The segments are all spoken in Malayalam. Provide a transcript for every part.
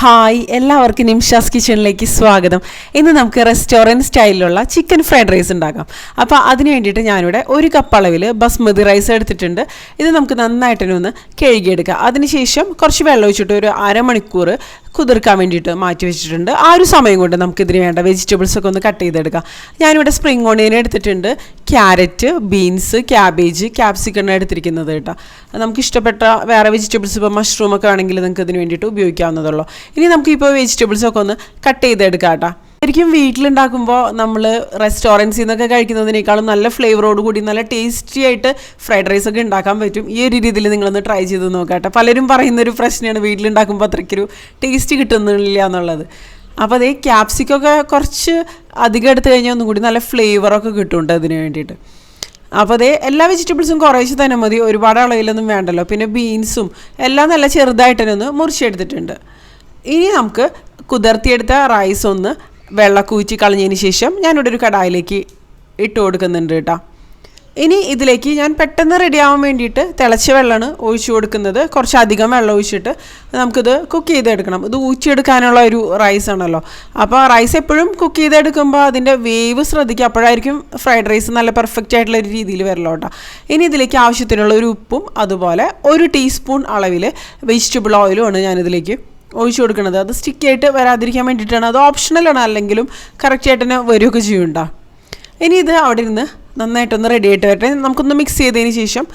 ഹായ് എല്ലാവർക്കും നിംഷാസ് കിച്ചണിലേക്ക് സ്വാഗതം. ഇന്ന് നമുക്ക് റെസ്റ്റോറന്റ് സ്റ്റൈലിലുള്ള ചിക്കൻ ഫ്രൈഡ് റൈസ് ഉണ്ടാക്കാം. അപ്പോൾ അതിന് വേണ്ടിയിട്ട് ഞാനിവിടെ ഒരു കപ്പ് അളവിൽ ബസ്മതി റൈസ് എടുത്തിട്ടുണ്ട്. ഇത് നമുക്ക് നന്നായിട്ടൊന്ന് കഴുകിയെടുക്കാം. അതിനുശേഷം കുറച്ച് വെള്ളം ഒഴിച്ചിട്ട് ഒരു അരമണിക്കൂർ കുതിർക്കാൻ വേണ്ടിയിട്ട് മാറ്റി വെച്ചിട്ടുണ്ട്. ആ ഒരു സമയം കൊണ്ട് നമുക്കിതിന് വേണ്ട വെജിറ്റബിൾസ് ഒക്കെ ഒന്ന് കട്ട് ചെയ്തെടുക്കാം. ഞാനിവിടെ സ്പ്രിംഗ് ഓണിയൻ എടുത്തിട്ടുണ്ട്. ക്യാരറ്റ് ബീൻസ് ക്യാബേജ് ക്യാപ്സിക്കണ് എടുത്തിരിക്കുന്നത് കേട്ടോ. നമുക്ക് ഇഷ്ടപ്പെട്ട വേറെ വെജിറ്റബിൾസ് ഇപ്പോൾ മഷ്റൂമൊക്കെ ആണെങ്കിൽ നിങ്ങൾക്ക് ഇതിന് വേണ്ടിയിട്ട് ഉപയോഗിക്കാവുന്നതുള്ളൂ ഇനി നമുക്ക് ഇപ്പോൾ വെജിറ്റബിൾസ് ഒക്കെ ഒന്ന് കട്ട് ചെയ്തെടുക്കാം കേട്ടോ. ശരിക്കും വീട്ടിലുണ്ടാക്കുമ്പോൾ നമ്മൾ റെസ്റ്റോറന്റ്സിൽ നിന്നൊക്കെ കഴിക്കുന്നതിനേക്കാളും നല്ല ഫ്ലേവറോട് കൂടി നല്ല ടേസ്റ്റി ആയിട്ട് ഫ്രൈഡ് റൈസ് ഒക്കെ ഉണ്ടാക്കാൻ പറ്റും. ഈ ഒരു രീതിയിൽ നിങ്ങളൊന്ന് ട്രൈ ചെയ്ത് നോക്കാട്ടെ. പലരും പറയുന്ന ഒരു പ്രശ്നമാണ് വീട്ടിലുണ്ടാക്കുമ്പോൾ അത്രയ്ക്കൊരു ടേസ്റ്റ് കിട്ടുന്നില്ല എന്നുള്ളത്. അപ്പോൾ അതേ ക്യാപ്സിക്കൊക്കെ കുറച്ച് അധികം എടുത്തു കഴിഞ്ഞാൽ ഒന്നും കൂടി നല്ല ഫ്ലേവറൊക്കെ കിട്ടുന്നുണ്ട് അതിന് വേണ്ടിയിട്ട്. അപ്പോൾ അതേ എല്ലാ വെജിറ്റബിൾസും കുറേശ്ശെ തന്നെ മതി. ഒരുപാട് അളവിലൊന്നും വേണ്ടല്ലോ. പിന്നെ ബീൻസും എല്ലാം നല്ല ചെറുതായിട്ട് തന്നെ ഒന്ന് മുറിച്ചെടുത്തിട്ടുണ്ട്. ഇനി നമുക്ക് കുതിർത്തിയെടുത്ത റൈസ് ഒന്ന് വെള്ളമൊക്കെ ഊറ്റി കളഞ്ഞതിന് ശേഷം ഞാനിവിടെ ഒരു കടായിലേക്ക് ഇട്ട് കൊടുക്കുന്നുണ്ട് കേട്ടോ. ഇനി ഇതിലേക്ക് ഞാൻ പെട്ടെന്ന് റെഡി ആവാൻ വേണ്ടിയിട്ട് തിളച്ച വെള്ളമാണ് ഒഴിച്ചു കൊടുക്കുന്നത്. കുറച്ചധികം വെള്ളം ഒഴിച്ചിട്ട് നമുക്കിത് കുക്ക് ചെയ്തെടുക്കണം. ഇത് ഊറ്റിയെടുക്കാനുള്ള ഒരു റൈസ് ആണല്ലോ. അപ്പോൾ റൈസ് എപ്പോഴും കുക്ക് ചെയ്തെടുക്കുമ്പോൾ അതിന്റെ വേവ് ശ്രദ്ധിക്കുക. അപ്പോഴായിരിക്കും ഫ്രൈഡ് റൈസ് നല്ല പെർഫെക്റ്റ് ആയിട്ടുള്ള ഒരു രീതിയിൽ വരല്ലോ കേട്ടോ. ഇനി ഇതിലേക്ക് ആവശ്യത്തിനുള്ള ഒരു ഉപ്പും അതുപോലെ ഒരു ടീസ്പൂൺ അളവിൽ വെജിറ്റബിൾ ഓയിലും ഓയിലുമാണ് ഞാനിതിലേക്ക് ഒഴിച്ചു കൊടുക്കുന്നത് അത് സ്റ്റിക്കായിട്ട് വരാതിരിക്കാൻ വേണ്ടിയിട്ടാണ്. അത് ഓപ്ഷണലാണ് അല്ലെങ്കിലും കറക്റ്റായിട്ട് തന്നെ വരികയൊക്കെ ചെയ്യുന്നുണ്ടോ? ഇനി ഇത് അവിടെ ഇരുന്ന് നന്നായിട്ടൊന്ന് റെഡി ആയിട്ട് വരട്ടെ. നമുക്കൊന്ന് മിക്സ് ചെയ്തതിന് ശേഷം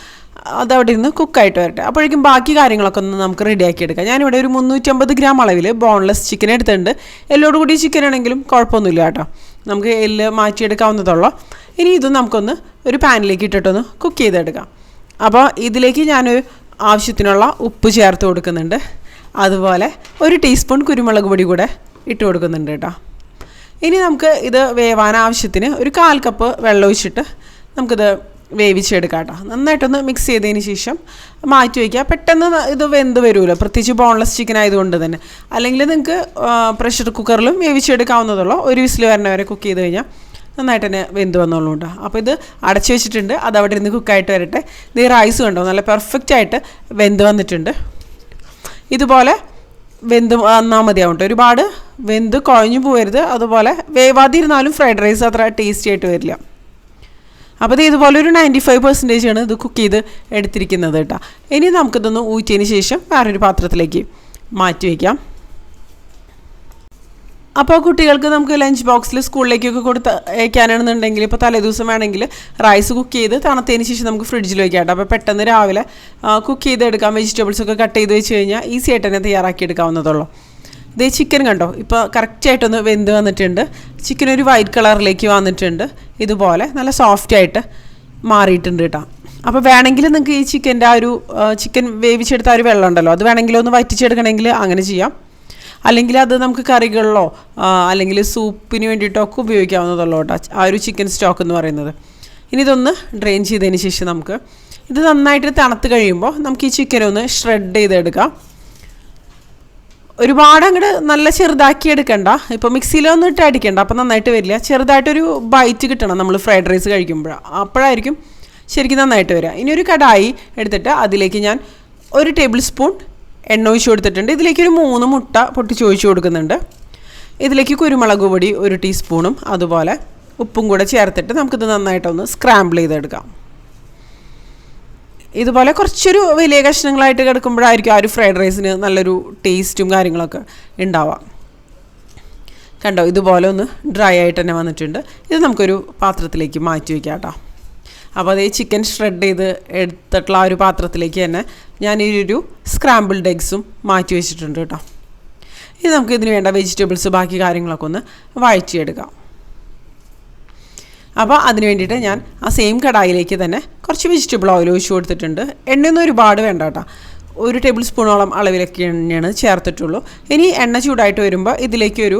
അത് അവിടെ ഇരുന്ന് കുക്കായിട്ട് വരട്ടെ. അപ്പോഴേക്കും ബാക്കി കാര്യങ്ങളൊക്കെ ഒന്ന് നമുക്ക് റെഡിയാക്കി എടുക്കാം. ഞാനിവിടെ ഒരു മുന്നൂറ്റമ്പത് ഗ്രാം അളവിൽ ബോൺലെസ് ചിക്കൻ എടുത്തിട്ടുണ്ട്. എല്ലോട് കൂടി ചിക്കൻ ആണെങ്കിലും കുഴപ്പമൊന്നുമില്ല കേട്ടോ. നമുക്ക് എല്ല് മാറ്റിയെടുക്കാവുന്നതുള്ളൂ. ഇനി ഇത് നമുക്കൊന്ന് ഒരു പാനിലേക്ക് ഇട്ടിട്ടൊന്ന് കുക്ക് ചെയ്തെടുക്കാം. അപ്പോൾ ഇതിലേക്ക് ഞാനൊരു ആവശ്യത്തിനുള്ള ഉപ്പ് ചേർത്ത് കൊടുക്കുന്നുണ്ട്. അതുപോലെ ഒരു ടീസ്പൂൺ കുരുമുളക് പൊടി കൂടെ ഇട്ട് കൊടുക്കുന്നുണ്ട് കേട്ടോ. ഇനി നമുക്ക് ഇത് വേവാൻ ആവശ്യത്തിന് ഒരു കാൽ കപ്പ് വെള്ളം ഒഴിച്ചിട്ട് നമുക്കിത് വേവിച്ചെടുക്കാം കേട്ടോ. നന്നായിട്ടൊന്ന് മിക്സ് ചെയ്തതിന് ശേഷം മാറ്റി വയ്ക്കുക. പെട്ടെന്ന് ഇത് വെന്ത് വരുമല്ലോ. പ്രത്യേകിച്ച് ബോൺലെസ് ചിക്കൻ ആയതുകൊണ്ട് തന്നെ. അല്ലെങ്കിൽ നിങ്ങൾക്ക് പ്രഷർ കുക്കറിലും വേവിച്ചെടുക്കാവുന്നതുള്ളൂ ഒരു വിസിൽ വരണ വരെ കുക്ക് ചെയ്ത് കഴിഞ്ഞാൽ നന്നായിട്ട് തന്നെ വെന്ത് വന്നോളൂ കേട്ടോ. അപ്പോൾ ഇത് അടച്ചു വെച്ചിട്ടുണ്ട്. അത് അവിടെ ഇരുന്ന് കുക്കായിട്ട് വരട്ടെ. ഇത് റൈസ് കണ്ടോ? നല്ല പെർഫെക്റ്റ് ആയിട്ട് വെന്ത് വന്നിട്ടുണ്ട്. ഇതുപോലെ വെന്ത് വന്നാൽ മതിയാവും ഒരുപാട് വെന്ത് കുഴഞ്ഞു പോകരുത് അതുപോലെ വേവാതിരുന്നാലും ഫ്രൈഡ് റൈസ് അത്ര ടേസ്റ്റി ആയിട്ട് വരില്ല. അപ്പോൾ ഇത് ഇതുപോലെ ഒരു നയന്റി ഫൈവ് ആണ് ഇത് കുക്ക് ചെയ്ത് എടുത്തിരിക്കുന്നത് കേട്ടോ. ഇനി നമുക്കിതൊന്ന് ഊറ്റിയതിന് ശേഷം വേറൊരു പാത്രത്തിലേക്ക് മാറ്റി വയ്ക്കാം അപ്പോൾ കുട്ടികൾക്ക് നമുക്ക് ലഞ്ച് ബോക്സിൽ സ്കൂളിലേക്കൊക്കെ കൊടുത്ത് അയക്കാനാണെന്നുണ്ടെങ്കിൽ ഇപ്പോൾ തലേദിവസം വേണമെങ്കിൽ റൈസ് കുക്ക് ചെയ്ത് തണുത്തതിന് ശേഷം നമുക്ക് ഫ്രിഡ്ജിൽ കേട്ടോ അപ്പോൾ പെട്ടെന്ന് രാവിലെ കുക്ക് ചെയ്തെടുക്കാം വെജിറ്റബിൾസ് ഒക്കെ കട്ട് ചെയ്ത് വെച്ച് കഴിഞ്ഞാൽ ഈസി ആയിട്ട് തന്നെ തയ്യാറാക്കി എടുക്കാവുന്നതുള്ളൂ. ഇതേ ചിക്കൻ കണ്ടോ? ഇപ്പോൾ കറക്റ്റായിട്ടൊന്ന് വെന്ത് വന്നിട്ടുണ്ട്. ചിക്കൻ ഒരു വൈറ്റ് കളറിലേക്ക് വന്നിട്ടുണ്ട്. ഇതുപോലെ നല്ല സോഫ്റ്റ് ആയിട്ട് മാറിയിട്ടുണ്ട് കേട്ടോ. അപ്പോൾ വേണമെങ്കിൽ നിങ്ങൾക്ക് ഈ ചിക്കന്റെ ആ ഒരു ചിക്കൻ വേവിച്ചെടുത്ത ആ ഒരു വെള്ളം ഉണ്ടല്ലോ. അത് വേണമെങ്കിൽ ഒന്ന് വറ്റിച്ചെടുക്കണമെങ്കിൽ അങ്ങനെ ചെയ്യാം. അല്ലെങ്കിൽ അത് നമുക്ക് കറികളിലോ അല്ലെങ്കിൽ സൂപ്പിന് വേണ്ടിയിട്ടോ ഒക്കെ ഉപയോഗിക്കാവുന്നതുള്ളൂ കേട്ടോ. ആ ഒരു ചിക്കൻ സ്റ്റോക്ക് എന്ന് പറയുന്നത്. ഇനി ഇതൊന്ന് ഡ്രെയിൻ ചെയ്തതിന് ശേഷം നമുക്ക് ഇത് നന്നായിട്ട് തണുത്ത് കഴിയുമ്പോൾ നമുക്ക് ഈ ചിക്കൻ ഒന്ന് ഷ്രെഡ് ചെയ്തെടുക്കാം. ഒരുപാട് അങ്ങോട്ട് നല്ല ചെറുതാക്കി എടുക്കണ്ട. ഇപ്പോൾ മിക്സിയിലൊന്നും ഇട്ട് അടിക്കണ്ട. അപ്പം നന്നായിട്ട് വരില്ല. ചെറുതായിട്ടൊരു ബൈറ്റ് കിട്ടണം നമ്മൾ ഫ്രൈഡ് റൈസ് കഴിക്കുമ്പോൾ അപ്പോഴായിരിക്കും ശരിക്കും നന്നായിട്ട് വരിക. ഇനി ഒരു കടായി എടുത്തിട്ട് അതിലേക്ക് ഞാൻ ഒരു ടേബിൾ സ്പൂൺ എണ്ണ ഒഴിച്ച് കൊടുത്തിട്ടുണ്ട്. ഇതിലേക്ക് ഒരു മൂന്ന് മുട്ട പൊട്ടിച്ച് ഒഴിച്ച് കൊടുക്കുന്നുണ്ട്. ഇതിലേക്ക് കുരുമുളക് പൊടി ഒരു ടീസ്പൂണും അതുപോലെ ഉപ്പും കൂടെ ചേർത്തിട്ട് നമുക്കിത് നന്നായിട്ടൊന്ന് സ്ക്രാമ്പിൾ ചെയ്തെടുക്കാം. ഇതുപോലെ കുറച്ചൊരു വലിയ കഷ്ണങ്ങളായിട്ട് കിടക്കുമ്പോഴായിരിക്കും ആ ഒരു ഫ്രൈഡ് റൈസിന് നല്ലൊരു ടേസ്റ്റും കാര്യങ്ങളൊക്കെ ഉണ്ടാവാം കണ്ടോ? ഇതുപോലെ ഒന്ന് ഡ്രൈ ആയിട്ട് തന്നെ വന്നിട്ടുണ്ട്. ഇത് നമുക്കൊരു പാത്രത്തിലേക്ക് മാറ്റി വയ്ക്കാം കേട്ടോ. അപ്പോൾ ഈ ചിക്കൻ ഷ്രെഡ് ചെയ്ത് എടുത്തിട്ടുള്ള ആ ഒരു പാത്രത്തിലേക്ക് തന്നെ ഞാൻ ഈ ഒരു സ്ക്രാമ്പിൾഡ് എഗ്സും മാറ്റി വെച്ചിട്ടുണ്ട് കേട്ടോ. ഇനി നമുക്ക് ഇതിന് വേണ്ട വെജിറ്റബിൾസ് ബാക്കി കാര്യങ്ങളൊക്കെ ഒന്ന് വഴറ്റിയെടുക്കാം. അപ്പോൾ അതിന് വേണ്ടിയിട്ട് ഞാൻ ആ സെയിം കടായിലേക്ക് തന്നെ കുറച്ച് വെജിറ്റബിൾ ഓയിൽ ഒഴിച്ചു കൊടുത്തിട്ടുണ്ട്. എണ്ണയൊന്നും ഒരുപാട് വേണ്ട കേട്ടോ. ഒരു ടേബിൾ സ്പൂണോളം അളവിലൊക്കെ എണ്ണയാണ് ചേർത്തിട്ടുള്ളൂ. ഇനി എണ്ണ ചൂടായിട്ട് വരുമ്പോൾ ഇതിലേക്ക് ഒരു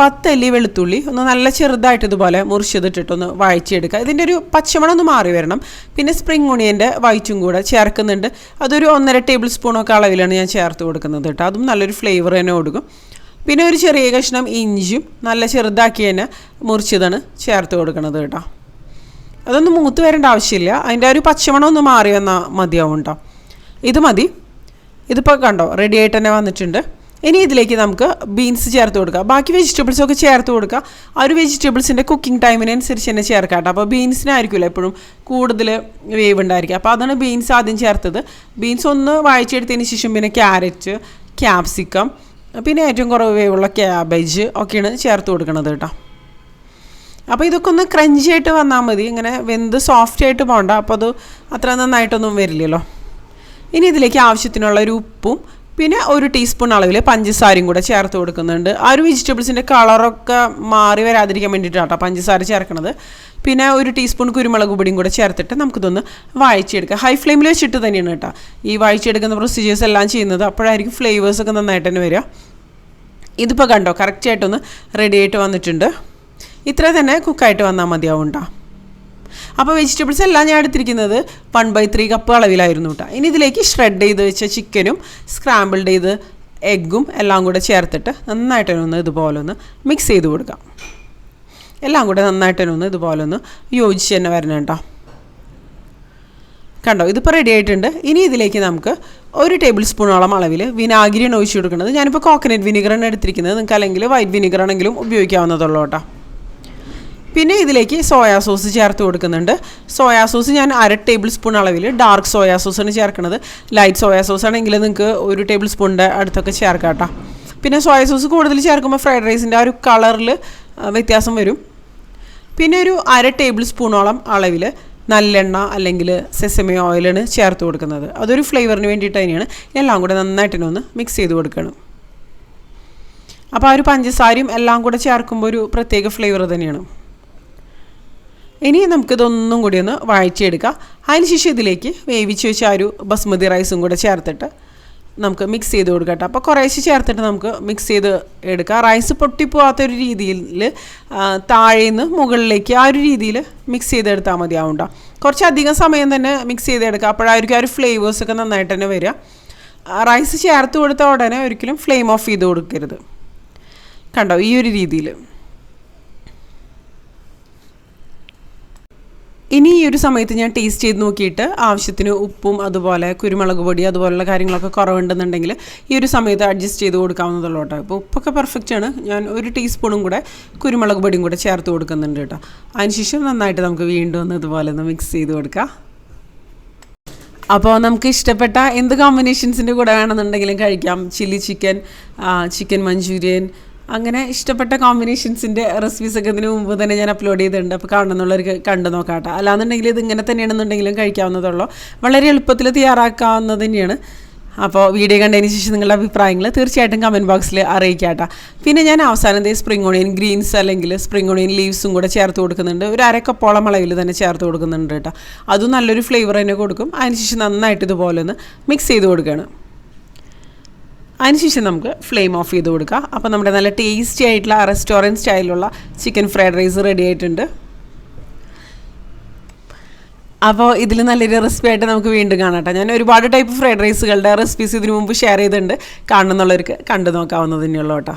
പത്തല്ലി വെളുത്തുള്ളി ഒന്ന് നല്ല ചെറുതായിട്ട് ഇതുപോലെ മുറിച്ചതിട്ടിട്ടൊന്ന് വഴച്ചെടുക്കുക ഇതിന്റെ ഒരു പച്ചമണം ഒന്ന് മാറി വരണം. പിന്നെ സ്പ്രിംഗ് ഒണിയന്റെ വൈറ്റും കൂടെ ചേർക്കുന്നുണ്ട്. അതൊരു ഒന്നര ടേബിൾ സ്പൂണൊക്കെ അളവിലാണ് ഞാൻ ചേർത്ത് കൊടുക്കുന്നത് കേട്ടോ. അതും നല്ലൊരു ഫ്ലേവർ തന്നെ കൊടുക്കും. പിന്നെ ഒരു ചെറിയ കഷ്ണം ഇഞ്ചും നല്ല ചെറുതാക്കി തന്നെ മുറിച്ചതാണ് ചേർത്ത് കൊടുക്കുന്നത് കേട്ടോ. അതൊന്നും മൂത്ത് വരേണ്ട ആവശ്യമില്ല. അതിന്റെ ഒരു പച്ചമണം ഒന്ന് മാറി വന്നാൽ മതിയാവും കേട്ടോ. ഇത് മതി. ഇതിപ്പോൾ കണ്ടോ റെഡി ആയിട്ട് തന്നെ വന്നിട്ടുണ്ട്. ഇനി ഇതിലേക്ക് നമുക്ക് ബീൻസ് ചേർത്ത് കൊടുക്കുക ബാക്കി വെജിറ്റബിൾസ് ഒക്കെ ചേർത്ത് കൊടുക്കുക ആ ഒരു വെജിറ്റബിൾസിന്റെ കുക്കിംഗ് ടൈമിനനുസരിച്ച് തന്നെ ചേർക്കാം കേട്ടോ. അപ്പോൾ ബീൻസിനായിരിക്കുമല്ലോ എപ്പോഴും കൂടുതൽ വേവ് ഉണ്ടായിരിക്കുക. അപ്പോൾ അതാണ് ബീൻസ് ആദ്യം ചേർത്തത്. ബീൻസ് ഒന്ന് വായിച്ചെടുത്തതിന് ശേഷം പിന്നെ ക്യാരറ്റ് ക്യാപ്സിക്കം പിന്നെ ഏറ്റവും കുറവ് വേവുള്ള ക്യാബേജ് ഒക്കെയാണ് ചേർത്ത് കൊടുക്കുന്നത് കേട്ടോ. അപ്പോൾ ഇതൊക്കെ ഒന്ന് ക്രഞ്ചി ആയിട്ട് വന്നാൽ മതി. ഇങ്ങനെ വെന്ത് സോഫ്റ്റ് ആയിട്ട് പോകണ്ട അപ്പോൾ അത് അത്ര നന്നായിട്ടൊന്നും വരില്ലല്ലോ. ഇനി ഇതിലേക്ക് ആവശ്യത്തിനുള്ള ഒരു ഉപ്പും പിന്നെ ഒരു ടീസ്പൂൺ അളവിൽ പഞ്ചസാരയും കൂടെ ചേർത്ത് കൊടുക്കുന്നുണ്ട്. ആ ഒരു വെജിറ്റബിൾസിന്റെ കളറൊക്കെ മാറി വരാതിരിക്കാൻ വേണ്ടിയിട്ടാണ് കേട്ടോ പഞ്ചസാര ചേർക്കണത്. പിന്നെ ഒരു ടീസ്പൂൺ കുരുമുളക് പൊടിയും കൂടെ ചേർത്തിട്ട് നമുക്കിതൊന്ന് വായിച്ചെടുക്കാം ഹൈ ഫ്ലെയിമിൽ വെച്ചിട്ട് തന്നെയാണ് കേട്ടോ. ഈ വായിച്ചെടുക്കുന്ന പ്രൊസീജിയേഴ്സ് എല്ലാം ചെയ്യുന്നത്. അപ്പോഴായിരിക്കും ഫ്ലേവേഴ്സൊക്കെ നന്നായിട്ട് തന്നെ വരിക. ഇതിപ്പോൾ കണ്ടോ കറക്റ്റായിട്ടൊന്ന് റെഡി ആയിട്ട് വന്നിട്ടുണ്ട്. ഇത്ര തന്നെ കുക്കായിട്ട് വന്നാൽ മതിയാവും കേട്ടോ അപ്പോൾ വെജിറ്റബിൾസ് എല്ലാം ഞാൻ എടുത്തിരിക്കുന്നത് വൺ ബൈ ത്രീ കപ്പ് അളവിലായിരുന്നു കേട്ടോ ഇനി ഇതിലേക്ക് ഷ്രെഡ് ചെയ്ത് വെച്ച ചിക്കനും സ്ക്രാമ്പിൾഡ് ചെയ്ത് എഗ്ഗും എല്ലാം കൂടെ ചേർത്തിട്ട് നന്നായിട്ട് ഒന്ന് ഇതുപോലെ ഒന്ന് മിക്സ് ചെയ്ത് കൊടുക്കാം. എല്ലാം കൂടെ നന്നായിട്ട് ഒന്ന് ഇതുപോലെ ഒന്ന് യോജിച്ച് തന്നെ വരണം കേട്ടോ കണ്ടോ ഇതിപ്പോൾ റെഡി ആയിട്ടുണ്ട്. ഇനി ഇതിലേക്ക് നമുക്ക് ഒരു ടേബിൾ സ്പൂണോളം അളവിൽ വിനാഗിരിയാണ് ഒഴിച്ചു കൊടുക്കുന്നത്. ഞാനിപ്പോൾ കോക്കനട്ട് ആണ് എടുത്തിരിക്കുന്നത്. നിങ്ങൾക്ക് അല്ലെങ്കിൽ വൈറ്റ് വിനിഗർ ആണെങ്കിലും ഉപയോഗിക്കാവുന്നതുള്ളൂ കേട്ടോ പിന്നെ ഇതിലേക്ക് സോയാ സോസ് ചേർത്ത് കൊടുക്കുന്നുണ്ട്. സോയാ സോസ് ഞാൻ അര ടേബിൾ സ്പൂൺ അളവിൽ ഡാർക്ക് സോയാ സോസാണ് ചേർക്കുന്നത്. ലൈറ്റ് സോയാ സോസ് ആണെങ്കിൽ നിങ്ങൾക്ക് ഒരു ടേബിൾ സ്പൂണിന്റെ അടുത്തൊക്കെ ചേർക്കാം കേട്ടോ. പിന്നെ സോയാ സോസ് കൂടുതൽ ചേർക്കുമ്പോൾ ഫ്രൈഡ് റൈസിന്റെ ആ ഒരു കളറിൽ വ്യത്യാസം വരും. പിന്നെ ഒരു അര ടേബിൾ സ്പൂണോളം അളവിൽ നല്ലെണ്ണ അല്ലെങ്കിൽ സെസമി ഓയിലാണ് ചേർത്ത് കൊടുക്കുന്നത്. അതൊരു ഫ്ലേവറിന് വേണ്ടിയിട്ട് തന്നെയാണ്. എല്ലാം കൂടെ നന്നായിട്ട് ഒന്ന് മിക്സ് ചെയ്ത് കൊടുക്കണം. അപ്പോൾ ആ ഒരു പഞ്ചസാരയും എല്ലാം കൂടെ ചേർക്കുമ്പോൾ ഒരു പ്രത്യേക ഫ്ലേവർ തന്നെയാണ്. ഇനി നമുക്കിതൊന്നും കൂടി ഒന്ന് വായിച്ചെടുക്കാം. അതിനുശേഷം ഇതിലേക്ക് വേവിച്ച് വെച്ച ആ ഒരു ബസ്മതി റൈസും കൂടെ ചേർത്തിട്ട് നമുക്ക് മിക്സ് ചെയ്ത് കൊടുക്കട്ടെ. അപ്പോൾ കുറേശ്ശെ ചേർത്തിട്ട് നമുക്ക് മിക്സ് ചെയ്ത് എടുക്കാം. റൈസ് പൊട്ടിപ്പോവാത്തൊരു രീതിയിൽ താഴേന്ന് മുകളിലേക്ക് ആ ഒരു രീതിയിൽ മിക്സ് ചെയ്തെടുത്താൽ മതിയാവുണ്ട കുറച്ചധികം സമയം തന്നെ മിക്സ് ചെയ്തെടുക്കുക അപ്പോഴായിരിക്കും ആ ഒരു ഫ്ലേവേഴ്സൊക്കെ നന്നായിട്ട് തന്നെ വരിക. റൈസ് ചേർത്ത് കൊടുത്ത ഉടനെ ഒരിക്കലും ഫ്ലെയിം ഓഫ് ചെയ്ത് കൊടുക്കരുത്. കണ്ടോ? ഈ ഒരു രീതിയിൽ ഇനി ഈ ഒരു സമയത്ത് ഞാൻ ടേസ്റ്റ് ചെയ്ത് നോക്കിയിട്ട് ആവശ്യത്തിന് ഉപ്പും അതുപോലെ കുരുമുളക് പൊടി അതുപോലുള്ള കാര്യങ്ങളൊക്കെ കുറവുണ്ടെന്നുണ്ടെങ്കിൽ ഈ ഒരു സമയത്ത് അഡ്ജസ്റ്റ് ചെയ്ത് കൊടുക്കാവുന്നതുള്ളൂ കേട്ടോ. ഇപ്പോൾ ഉപ്പൊക്കെ ആണ്. ഞാൻ ഒരു ടീസ്പൂണും കൂടെ കുരുമുളക് പൊടിയും കൂടെ ചേർത്ത് കൊടുക്കുന്നുണ്ട് കേട്ടോ. അതിനുശേഷം നന്നായിട്ട് നമുക്ക് വീണ്ടും ഒന്ന് ഇതുപോലെ ഒന്ന് മിക്സ് ചെയ്ത് കൊടുക്കാം. അപ്പോൾ നമുക്ക് ഇഷ്ടപ്പെട്ട എന്ത് കോമ്പിനേഷൻസിന്റെ കൂടെ വേണമെന്നുണ്ടെങ്കിലും കഴിക്കാം. ചില്ലി ചിക്കൻ ചിക്കൻ മഞ്ചൂരിയൻ അങ്ങനെ ഇഷ്ടപ്പെട്ട കോമ്പിനേഷൻസിന്റെ റെസിപ്പീസൊക്കെ ഇതിന് മുമ്പ് തന്നെ ഞാൻ അപ്ലോഡ് ചെയ്തിട്ടുണ്ട്. അപ്പോൾ കാണുന്നുള്ളവർക്ക് കണ്ടു നോക്കാട്ടെ. അല്ലാന്നുണ്ടെങ്കിൽ ഇത് ഇങ്ങനെ തന്നെയാണെന്നുണ്ടെങ്കിലും കഴിക്കാവുന്നതുള്ളൂ. വളരെ എളുപ്പത്തിൽ തയ്യാറാക്കാവുന്നത് തന്നെയാണ്. അപ്പോൾ വീഡിയോ കണ്ടതിന് ശേഷം നിങ്ങളുടെ അഭിപ്രായങ്ങൾ തീർച്ചയായിട്ടും കമന്റ് ബോക്സിൽ അറിയിക്കാട്ടോ. പിന്നെ ഞാൻ അവസാനം ദേ സ്പ്രിംഗ് ഓണിയൻ ഗ്രീൻസ് അല്ലെങ്കിൽ സ്പ്രിംഗ് ഓണിയൻ ലീവ്സും കൂടെ ചേർത്ത് കൊടുക്കുന്നുണ്ട്. ഒരു അരക്കപ്പോളം അളവിൽ തന്നെ ചേർത്ത് കൊടുക്കുന്നുണ്ട് കേട്ടോ. അതും നല്ലൊരു ഫ്ലേവർ തന്നെ കൊടുക്കും. അതിനുശേഷം നന്നായിട്ട് ഇതുപോലെ ഒന്ന് മിക്സ് ചെയ്ത് കൊടുക്കുകയാണ്. അതിനുശേഷം നമുക്ക് ഫ്ലെയിം ഓഫ് ചെയ്ത് കൊടുക്കുക അപ്പോൾ നമ്മുടെ നല്ല ടേസ്റ്റി ആയിട്ടുള്ള റെസ്റ്റോറന്റ് സ്റ്റൈലിലുള്ള ചിക്കൻ ഫ്രൈഡ് റൈസ് റെഡി ആയിട്ടുണ്ട്. അപ്പോൾ ഇതിൽ നല്ലൊരു റെസിപ്പി ആയിട്ട് നമുക്ക് വീണ്ടും കാണാം ഞാൻ ഒരുപാട് ടൈപ്പ് ഫ്രൈഡ് റൈസുകളുടെ റെസിപ്പീസ് ഇതിനു മുമ്പ് ഷെയർ ചെയ്തിട്ടുണ്ട്. കാണുന്നുള്ളവർക്ക് കണ്ടു നോക്കാവുന്നതന്നെയുള്ളൂ കേട്ടോ.